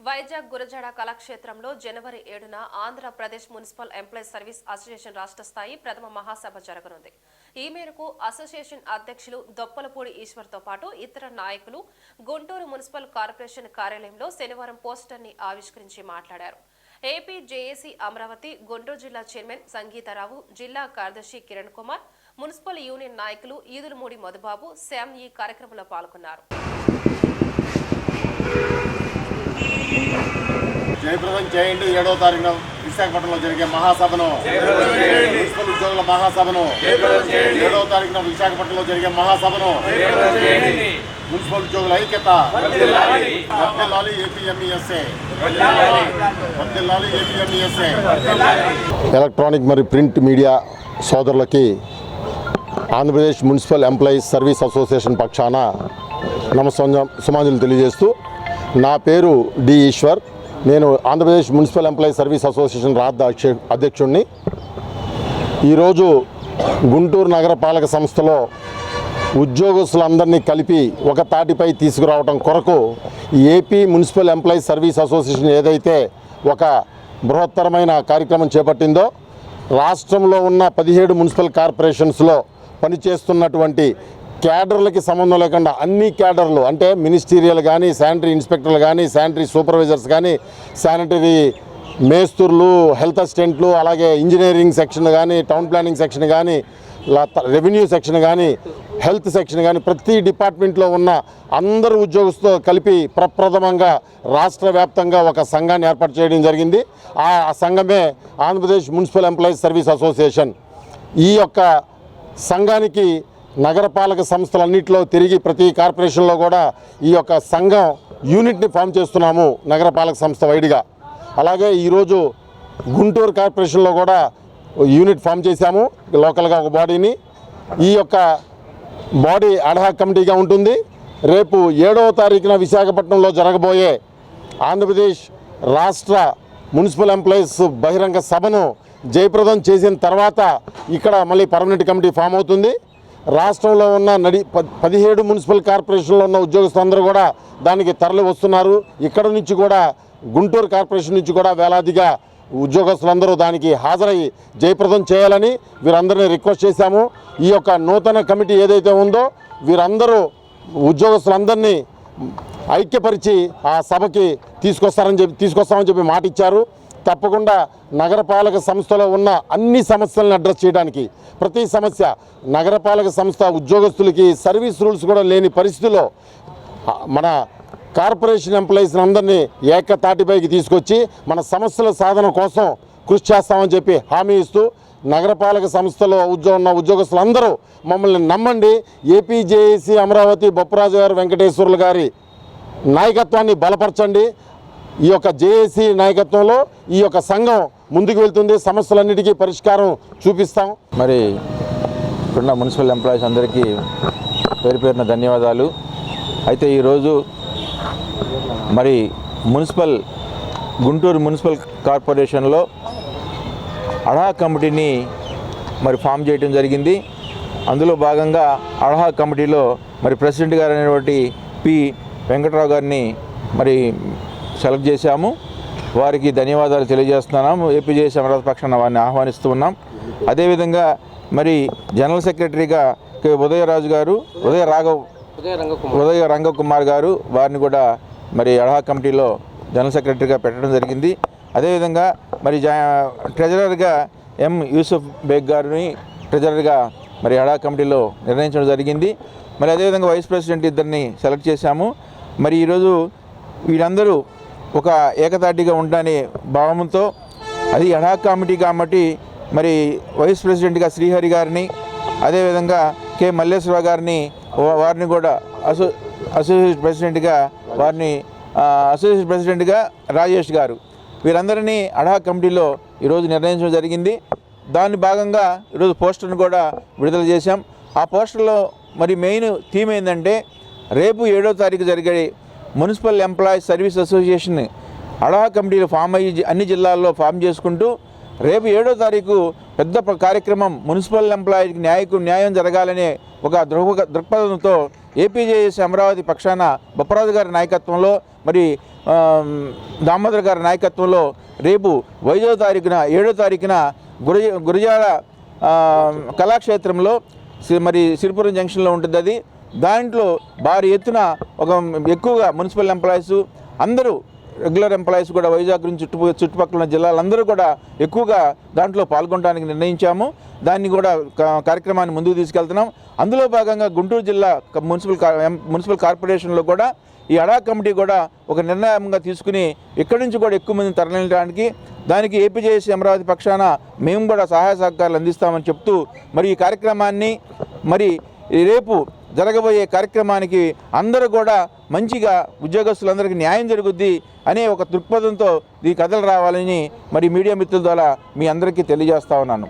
వైజాగ్ గురజాడ కళాక్షేత్రంలో జనవరి ఏడున Andhra Pradesh municipal employees service association రాష్ట్ర స్థాయి ప్రథమ మహాసభ జరగనుంది. ఈ మేరకు అసోసియేషన్ అధ్యక్షులు దొప్పలపూడి ఈశ్వర్తో పాటు ఇతర నాయకులు గుంటూరు మున్సిపల్ కార్పొరేషన్ కార్యాలయంలో శనివారం పోస్టర్ని ఆవిష్కరించి మాట్లాడారు. ఏపీ జేఏసీ అమరావతి గుంటూరు జిల్లా చైర్మన్ సంగీతారావు జిల్లా కార్యదర్శి కిరణ్ కుమార్ మున్సిపల్ యూనియన్ నాయకులు ఈదులమూడి మధుబాబు శ్యామ్ ఈ కార్యక్రమంలో పాల్గొన్నారు. జయప్రదం చేయండి ఏడవ తారీఖున విశాఖపట్నంలో జరిగే మహాసభను. మున్సిపల్ ఉద్యోగుల మహాసభను. ఏడవ తారీఖున విశాఖపట్నంలో జరిగే మహాసభను. మున్సిపల్ ఉద్యోగుల ఐక్యత. ఏపీఎంఈఎస్ఏ. ఏపీఎంఈఎస్ఏ. ఎలక్ట్రానిక్ మరియు ప్రింట్ మీడియా సోదరులకి Andhra Pradesh municipal employees service association పక్షాన నమస్కారం సుమాంజలు తెలియజేస్తూ నా పేరు డి ఈశ్వర్. నేను Andhra Pradesh municipal employee service association రాద్ద అధ్యక్షుడిని ఈరోజు గుంటూరు నగరపాలక సంస్థలో ఉద్యోగస్తులందరినీ కలిపి ఒక తాటిపై తీసుకురావడం కొరకు AP municipal employees service association ఏదైతే ఒక బృహత్తరమైన కార్యక్రమం చేపట్టిందో రాష్ట్రంలో ఉన్న పదిహేడు మున్సిపల్ కార్పొరేషన్స్లో పనిచేస్తున్నటువంటి క్యాడర్లకి సంబంధం లేకుండా అన్ని క్యాడర్లు అంటే మినిస్టీరియల్ కానీ శానిటరీ ఇన్స్పెక్టర్లు కానీ శానిటరీ సూపర్వైజర్స్ కానీ శానిటరీ మేస్తూర్లు హెల్త్ అసిస్టెంట్లు అలాగే ఇంజనీరింగ్ సెక్షన్ కానీ టౌన్ ప్లానింగ్ సెక్షన్ కానీ రెవెన్యూ సెక్షన్ కానీ హెల్త్ సెక్షన్ కానీ ప్రతి డిపార్ట్మెంట్లో ఉన్న అందరు ఉద్యోగస్తులతో కలిపి ప్రప్రథమంగా రాష్ట్ర వ్యాప్తంగా ఒక సంఘాన్ని ఏర్పాటు చేయడం జరిగింది. ఆ సంఘమే Andhra Pradesh municipal employees service association. ఈ యొక్క సంఘానికి నగరపాలక సంస్థలన్నింటిలో తిరిగి ప్రతి కార్పొరేషన్లో కూడా ఈ యొక్క సంఘం యూనిట్ని ఫామ్ చేస్తున్నాము నగరపాలక సంస్థ వైడిగా. అలాగే ఈరోజు గుంటూరు కార్పొరేషన్లో కూడా యూనిట్ ఫామ్ చేశాము లోకల్గా ఒక బాడీని. ఈ యొక్క బాడీ అడ్హాక్ కమిటీగా ఉంటుంది. రేపు ఏడవ తారీఖున విశాఖపట్నంలో జరగబోయే ఆంధ్రప్రదేశ్ రాష్ట్ర మున్సిపల్ ఎంప్లాయీస్ బహిరంగ సభను జయప్రదం చేసిన తర్వాత ఇక్కడ మళ్ళీ పర్మనెంట్ కమిటీ ఫామ్ అవుతుంది. రాష్ట్రంలో ఉన్న నడి పదిహేడు మున్సిపల్ కార్పొరేషన్లో ఉన్న ఉద్యోగస్తులందరూ కూడా దానికి తరలి వస్తున్నారు. ఇక్కడ నుంచి కూడా గుంటూరు కార్పొరేషన్ నుంచి కూడా వేలాదిగా ఉద్యోగస్తులందరూ దానికి హాజరై జయప్రదం చేయాలని వీరందరినీ రిక్వెస్ట్ చేశాము. ఈ యొక్క నూతన కమిటీ ఏదైతే ఉందో వీరందరూ ఉద్యోగస్తులందరినీ ఐక్యపరిచి ఆ సభకి తీసుకొస్తారని చెప్పి తీసుకొస్తామని చెప్పి మాట ఇచ్చారు తప్పకుండా నగరపాలక సంస్థలో ఉన్న అన్ని సమస్యలను అడ్రస్ చేయడానికి ప్రతి సమస్య నగరపాలక సంస్థ ఉద్యోగస్తులకి సర్వీస్ రూల్స్ కూడా లేని పరిస్థితిలో మన కార్పొరేషన్ ఎంప్లాయీస్ని అందరినీ ఏకతాటిపైకి తీసుకొచ్చి మన సమస్యల సాధన కోసం కృషి చేస్తామని చెప్పి హామీ ఇస్తూ నగరపాలక సంస్థలో ఉద్యోగం ఉన్న ఉద్యోగస్తులందరూ మమ్మల్ని నమ్మండి. ఏపీజేఏసీ అమరావతి బొప్పరాజు గారు వెంకటేశ్వర్లు గారి నాయకత్వాన్ని బలపరచండి. ఈ యొక్క జేఏసీ నాయకత్వంలో ఈ యొక్క సంఘం ముందుకు వెళ్తుంది. సమస్యలన్నిటికీ పరిష్కారం చూపిస్తాం. మరి ఇప్పుడున్న మున్సిపల్ ఎంప్లాయీస్ అందరికీ పేరు పేరున ధన్యవాదాలు. అయితే ఈరోజు మరి మున్సిపల్ గుంటూరు మున్సిపల్ కార్పొరేషన్లో అడహా కమిటీని మరి ఫామ్ చేయడం జరిగింది. అందులో భాగంగా అడహా కమిటీలో మరి ప్రెసిడెంట్ గారు అనేటువంటి పి వెంకటరావు గారిని మరి సెలెక్ట్ చేశాము. వారికి ధన్యవాదాలు తెలియజేస్తున్నాము. ఏపీజేఎస్ అమరావతి పక్షాన వారిని ఆహ్వానిస్తూ ఉన్నాం. అదేవిధంగా మరి జనరల్ సెక్రటరీగా కె ఉదయరాజు గారు ఉదయ రాఘవ్ ఉదయ రంగకుమార్ గారు వారిని కూడా మరి అడహా కమిటీలో జనరల్ సెక్రటరీగా పెట్టడం జరిగింది. అదేవిధంగా మరి జా ట్రెజరర్గా ఎం యూసుఫ్ బేగ్ గారిని ట్రెజరర్గా మరి అడా కమిటీలో నిర్ణయించడం జరిగింది. మరి అదేవిధంగా వైస్ ప్రెసిడెంట్ ఇద్దరిని సెలెక్ట్ చేశాము. మరి ఈరోజు వీరందరూ ఒక ఏకతాటిగా ఉండని భావంతో అది అడా కమిటీ కాబట్టి మరి వైస్ ప్రెసిడెంట్గా శ్రీహరి గారిని అదేవిధంగా కె మల్లేశ్వర గారిని వారిని కూడా అసో అసోసియేట్ ప్రెసిడెంట్గా వారిని అసోసియేషన్ అసోసియేట్ ప్రెసిడెంట్గా రాజేష్ గారు. వీరందరినీ అడాక్ కమిటీలో ఈరోజు నిర్ణయించడం జరిగింది. దాని భాగంగా ఈరోజు పోస్టర్ను కూడా విడుదల చేశాం. ఆ పోస్టర్లో మరి మెయిన్ థీమ్ ఏంటంటే రేపు ఏడో తారీఖు జరిగే మున్సిపల్ ఎంప్లాయీస్ సర్వీస్ అసోసియేషన్ అడా కమిటీలు ఫామ్ అయ్యి అన్ని జిల్లాల్లో ఫామ్ చేసుకుంటూ రేపు ఏడో తారీఖు పెద్ద కార్యక్రమం మున్సిపల్ ఎంప్లాయీకి న్యాయకు న్యాయం జరగాలనే ఒక దృహ దృక్పథంతో ఏపీజేఎస్ అమరావతి పక్షాన బొప్పరాజు గారి నాయకత్వంలో మరి దామోదర్ గారి నాయకత్వంలో రేపు ఐదో తారీఖున ఏడో తారీఖున గురజ గురజాల కళాక్షేత్రంలో సి- మరి సిరిపురం జంక్షన్లో ఉంటుంది అది దాంట్లో భారీ ఎత్తున ఒక ఎక్కువగా మున్సిపల్ ఎంప్లాయీస్ అందరూ రెగ్యులర్ ఎంప్లాయీస్ కూడా వైజాగ్ నుంచి చుట్టు చుట్టుపక్కల ఉన్న జిల్లాలందరూ కూడా ఎక్కువగా దాంట్లో పాల్గొనడానికి నిర్ణయించాము. దాన్ని కూడా కార్యక్రమాన్ని ముందుకు తీసుకెళ్తున్నాం. అందులో భాగంగా గుంటూరు జిల్లా మున్సిపల్ మున్సిపల్ కార్పొరేషన్లో కూడా ఈ అడా కమిటీ కూడా ఒక నిర్ణయంగా తీసుకుని ఇక్కడి నుంచి కూడా ఎక్కువ మందిని తరలించడానికి దానికి ఏపీజేఎస్ అమరావతి పక్షాన మేము కూడా సహాయ సహకారాలు అందిస్తామని చెప్తూ మరి ఈ కార్యక్రమాన్ని మరి రేపు జరగబోయే కార్యక్రమానికి అందరూ కూడా మంచిగా ఉద్యోగస్తులందరికీ న్యాయం జరుగుద్ది అనే ఒక దృక్పథంతో ఈ కథలు రావాలని మరి మీడియా మిత్రుల ద్వారా మీ అందరికీ తెలియజేస్తా ఉన్నాను.